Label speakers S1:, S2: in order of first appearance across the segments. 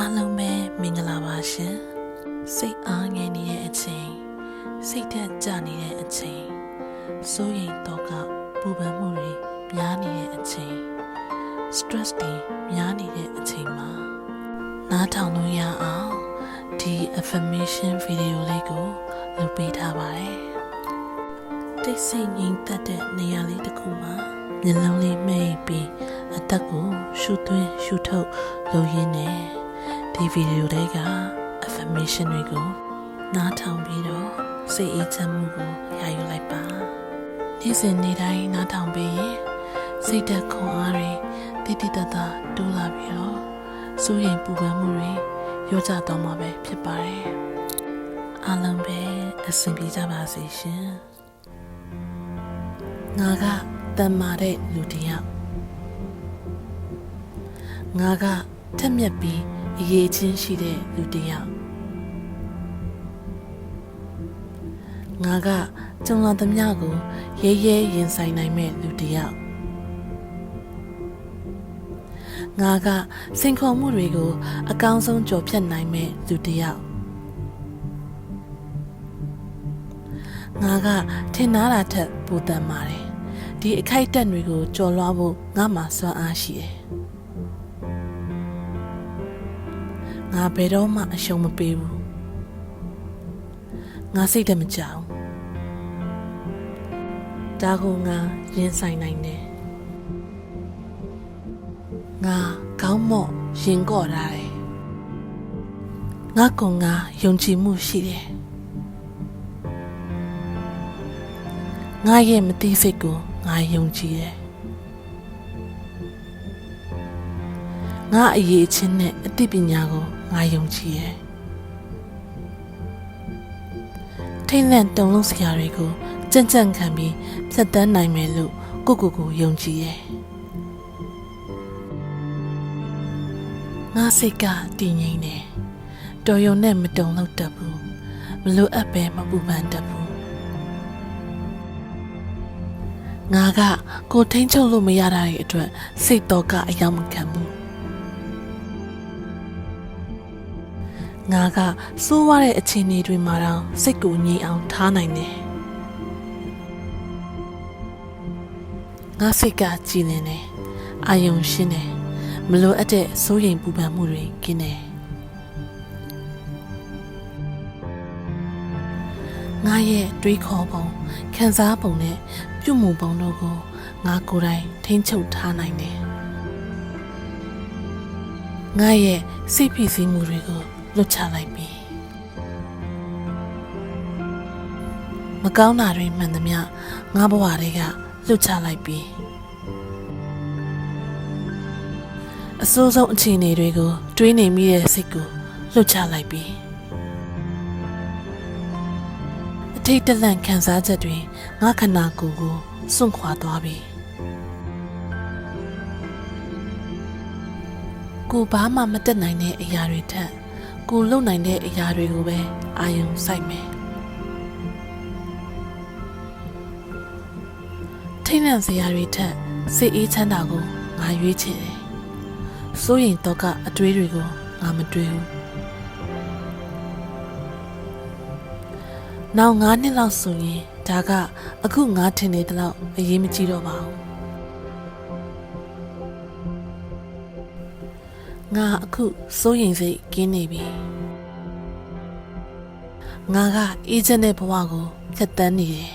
S1: အားလုံးပဲမင်္ဂလာပါရှင်စိတ်အားငယ်နေတဲ့အချိန်စိတ်ထက်ကြနေတဲ့အချိန်စိုးရိမ်တော့ကပူပန်မှုတွေများနေတဲ့အချိန် stress တွေများနေတဲ့အချိန်မှာနားထောင်လို့ရအောင်ဒီ affirmation video လေးကိုလုပ်ပေးထားပါတယ်တိတ်ဆိတ်ငြိမ်သက်တဲ့နေရာလေးတစ်ခုမှာမျက်လုံးလေးမှိတ်ပြီးအသက်ကိုရှူသွင်းရှူထုတ်လုပ်ရင်းနဲ့ ဒီဗီဒီယိုတွေက affirmation တွေကိုနားထောင်ပြီးတော့စိတ်အေးချမ်းမှုကိုရယူလိုက်ပါနေ့စဉ်နေ့တိုင်းနားထောင်ပြီးရင်စိတ်သက်ခွန်အားတွေတိတိတတ်တာတိုးလာပြီးတော့စိုးရိမ်ပူပန်မှုတွေရောကြတော့မှာပဲဖြစ်ပါတယ်အားလုံးပဲအဆင်ပြေကြပါစေရှင်ငါကတန်မာတဲ့လူတစ်ယောက်ငါကထက်မြက်ပြီး အရေးချင်းရှိတဲ့လူတစ်ယောက်ငါကကြုံလာသမျှကိုရဲရဲရင်ဆိုင်နိုင်မဲ့လူတစ်ယောက်ငါကစင်ခေါ်မှုတွေကို အကောင်းဆုံးကြော်ဖြတ်နိုင်မဲ့လူတစ်ယောက်ငါကထင်သားတာထက်ပိုတန်ပါတယ်ဒီအခိုက်အတန့်တွေကိုကြော်လွှားဖို့ငါမှစွမ်းအားရှိတယ် ငါဘယ်တော့မှအရှုံးမပေးဘူးငါစိတ်တမကြောက်ဒါကိုငါရင်ဆိုင်နိုင်တယ်ငါကောင်းမော့ရင်ကော့ထားတယ်ငါကောင်ငါယုံကြည်မှုရှိတယ်ငါရဲ့မသိစိတ်ကိုငါယုံကြည်တယ်ငါအရေးချင်းနဲ့အသိပညာကို ငါယုံကြည်တယ်ထိတ်လန့်တုန်လုံးစရာတွေကိုကြံ့ကြံ့ခံပြီးဖြတ်တန်းနိုင်မယ်လို့ကိုကိုကိုယုံကြည်တယ်ငါစိတ်ကတည်ငြိမ်တယ်တော်ရုံနဲ့မတုံလို့တတ်ဘူးမလိုအပ်ပဲမပူပန်တတ်ဘူးငါကကိုထိန်ချုပ်လို့မရတာတွေအတွက်စိတ်တော့ကအယောင်မခံဘူး ငါကစိုးရတဲ့အခြေအနေတွေမှာတော့စိတ်ကိုငြိမ်အောင်ထားနိုင်တယ်ငါစိတ်ကကြည်လင်တယ်အာယုံရှင်းတယ်မလိုအပ်တဲ့စိုးရိမ်ပူပန်မှုတွေကင်းတယ်ငါရဲ့တွေးခေါ်ပုံခံစားပုံနဲ့ပြုမှုပုံတို့ကိုငါကိုယ်တိုင်ထိန်းချုပ်ထားနိုင်တယ်ငါရဲ့စိတ်ဖိစီးမှုတွေကို လွတ်ချလိုက်ပြီမကောင်းတာတွေမှန်သမျှငါဘဝတွေကလွတ်ချလိုက်ပြီအဆိုးဆုံးအခြေအနေတွေကိုတွေးနေမိတဲ့စိတ်ကိုလွတ်ချလိုက်ပြီအထိတ်တလန့်ခံစားချက်တွေငါခန္ဓာကိုယ်ကိုစွန့်ခွာသွားပြီကိုဘာမှမတက်နိုင်တဲ့အရာတွေထက် ကိုလုံနိုင်တဲ့အရာတွေကိုပဲအာယုံစိုက်မယ်ထိတ်လန့်စရာတွေထက်စိတ်အေးချမ်းသာကိုငါရွေးချယ်တယ်စိုးရင်တော့ကအတွေးတွေကိုငါမတွေးဘူးနောက်9နှစ်လောက်ဆိုရင်ဒါကအခုငါထင်နေတဲ့လောက်အရေးမကြီးတော့ပါဘူး ငါအခုစိုးရင်စိတ်ကင်းနေပြီငါကအေးချမ်းတဲ့ဘဝကိုဖြတ်တန်းနေတယ်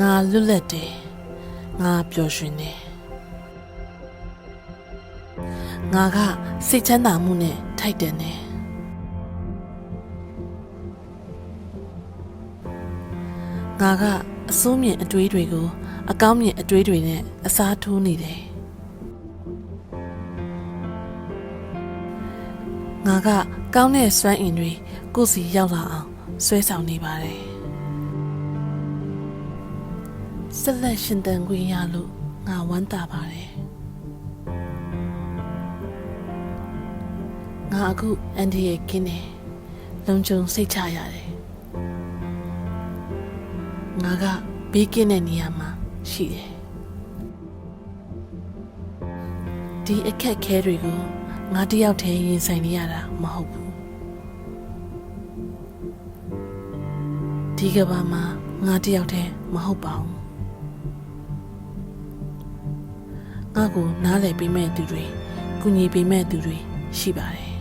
S1: ငါလွတ်လပ်တယ်ငါပျော်ရွှင်တယ်ငါကစိတ်ချမ်းသာမှုနဲ့ထိုက်တန်တယ်ငါကအစိုးမြင့်အတွေးတွေကို အကောင်းမြင့်အတွေးတွေနဲ့အစားထိုးနေတယ် ငါကကောင်းတဲ့စွမ်းအင်တွေကိုယ်စီရောက်လာအောင်ဆွဲဆောင်နေပါတယ်ဆက်လက်ရှင်သန်ခွင့်ရလို့ငါဝမ်းသာပါတယ်ငါအခုအန်ဒီရဲ့ကင်းတယ်လုံခြုံစိတ်ချရတယ်ငါကဘေးကင်းတဲ့နေရာမှာရှိတယ်ငဒီအခက်ခဲတွေကို ငါတယောက်တည်းရင်ဆိုင်နေရတာမဟုတ်ဘူးဒီကဘာမှာငါတယောက်တည်းမဟုတ်ပါဘူးငါကိုနားလည်ပေးမဲ့သူတွေကူညီပေးမဲ့သူတွေရှိပါတယ်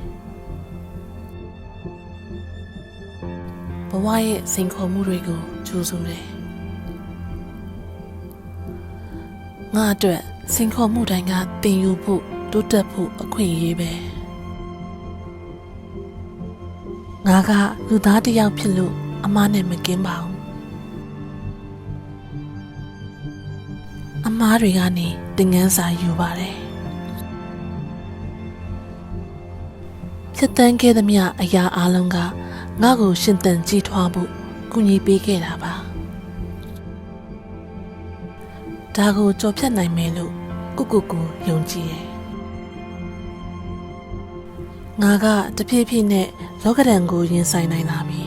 S1: ဘဝရဲ့စိန်ခေါ်မှုတွေကိုကြိုးစိုးတယ်ငါအတွက်စိန်ခေါ်မှုတိုင်းကတင်ယူဖို့ တိုးတက်ဖို့အခွင့်အရေးပဲငါကလူသားတစ်ယောက်ဖြစ်လို့အမားနဲ့မကင်းပါဘူးအမားတွေကနေတင်ငန်းစာယူပါတယ်ဖြစ်တန်းခဲ့သမျှအရာအလုံးကငါ့ကိုရှင်သန်ကြည်ထွားဖို့ကူညီပေးခဲ့တာပါဒါကိုကြော်ဖြတ်နိုင်မယ်လို့ကိုကိုကိုယုံကြည်တယ် ငါကတဖြည်းဖြည်းနဲ့လောကဒဏ်ကိုရင်ဆိုင်နိုင်လာပြီ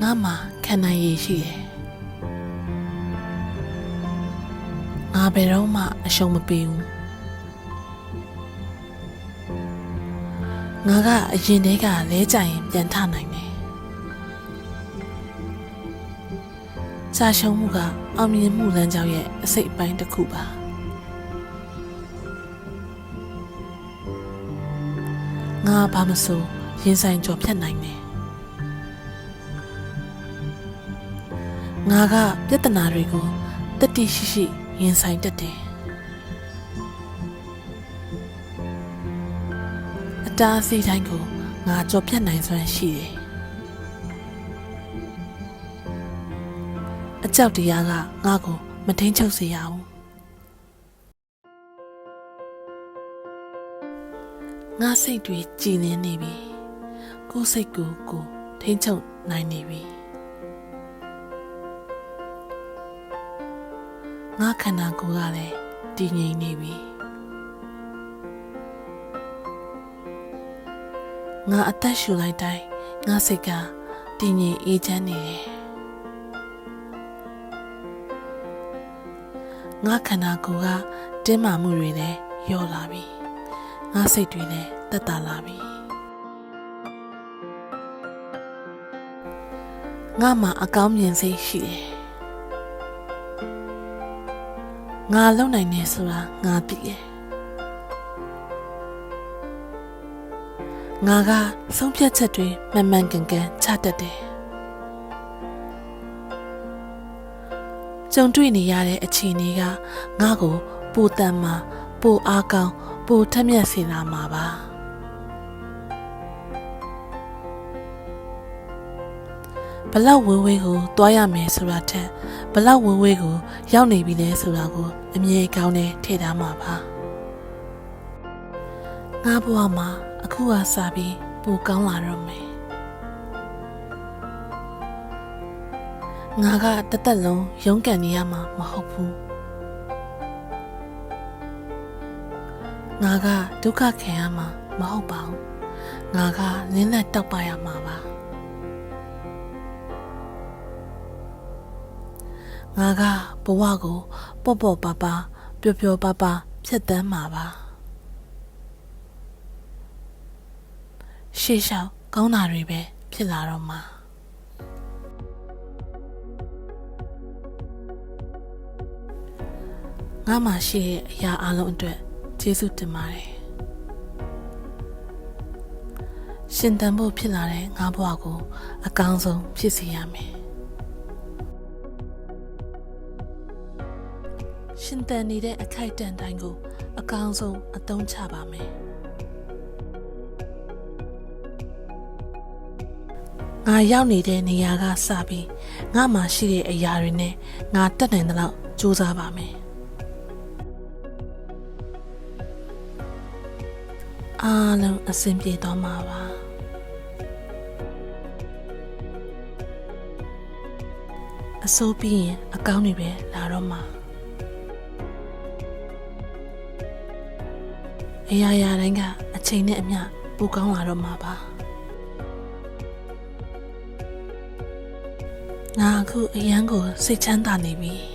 S1: ငါမှခံနိုင်ရည်ရှိတယ်ငါဘယ်တော့မှအရှုံးမပေးဘူးငါကအရင်တည်းကလဲကြရင်ပြန်ထနိုင်တယ်စာရှုံးမှုကအောင်မြင်မှုလမ်းကြောင်းရဲ့အစိတ်အပိုင်းတစ်ခုပါ ငါဘာမဆိုရင်ဆိုင်ကြော်ဖြတ်နိုင်တယ်ငါကပြဿနာတွေကိုတတိရှိရှိရင်ဆိုင်တတ်တယ်အတားအဆီးတိုင်းကိုငါကြော်ဖြတ်နိုင်စွမ်းရှိတယ်အကြောက်တရားကငါ့ကိုမထိန်ချုပ်စေရဘူး ငါစိတ်တွေကြည်လင်းနေပြီကိုယ်စိတ်ကိုကိုယ်ထိန်ချုပ်နိုင်နေပြီငါခန္ဓာကိုယ်ကလည်းတည်ငြိမ်နေပြီငါအသက်ရှူလိုက်တိုင်းငါစိတ်ကတည်ငြိမ်အေးချမ်းနေတယ်ငါခန္ဓာကိုယ်ကတင်းမာမှုတွေလည်းလျော့လာပြီ ငါစိတ်တွေလည်းတက်တာလာပြီငါမှာအကောင်းမြင်စိတ်ရှိတယ်ငါလုံနိုင်နေဆိုတာငါသိတယ်ငါကဆုံးဖြတ်ချက်တွေမှန်မှန်ကန်ကန်ချတတ်တယ်ကြုံတွေ့နေရတဲ့အခြေအနေကငါ့ကိုပိုတန်မာပိုအားကောင်းပိုထက်မြက်စေလာမှာပါဘလောက်ဝေးဝေးကိုတွားရမယ်ဆိုတာထက်ဘလောက်ဝေးဝေးကိုရောက်နေပြီလဲဆိုတာကိုအမြဲကောင်းနဲ့ထည့်ထားမှာပါငါဘဝမှာအခုကစပြီးပိုကောင်းလာတော့မယ်ငါကတသက်လုံးရုန်းကန်နေရမှာမဟုတ်ဘူး ငါကဒုက္ခခံရမှာမဟုတ်ပါဘူးငါကလင်းလက်တောက်ပရမှာပါငါကဘဝကိုပေါ့ပေါ့ပါပါပျော်ပျော်ပါပါဖြတ်တန်းမှာပါရှေ့လျှောက်ကောင်းတာတွေပဲဖြစ်လာတော့မှာငါမှရှိတဲ့အရာအလုံးအတွက် ကျေးဇူးတင်ပါတယ်ရှင်တန်ဖို့ဖြစ်လာတဲ့ငါဘဝကို အကောင်းဆုံးဖြစ်စေရမယ်ရှင်တန်နေတဲ့အခိုက်အတန့်တိုင်းကို အကောင်းဆုံးအသုံးချပါမယ်ငါရောက်နေတဲ့နေရာကစပြီးငါမှရှိတဲ့အရာတွေနဲ့ငါတက်နိုင်တဲ့လောက်စူးစမ်းပါမယ် အားလုံးအဆင်ပြေသွားမှာပါအစိုးပြီးရင်အကောင်းတွေပဲလာတော့မှာအရာရာတိုင်းကအချိန်နဲ့အမျှပိုကောင်းလာတော့မှာပါငါအခုအရန်ကိုစိတ်ချမ်းသာနေပြီ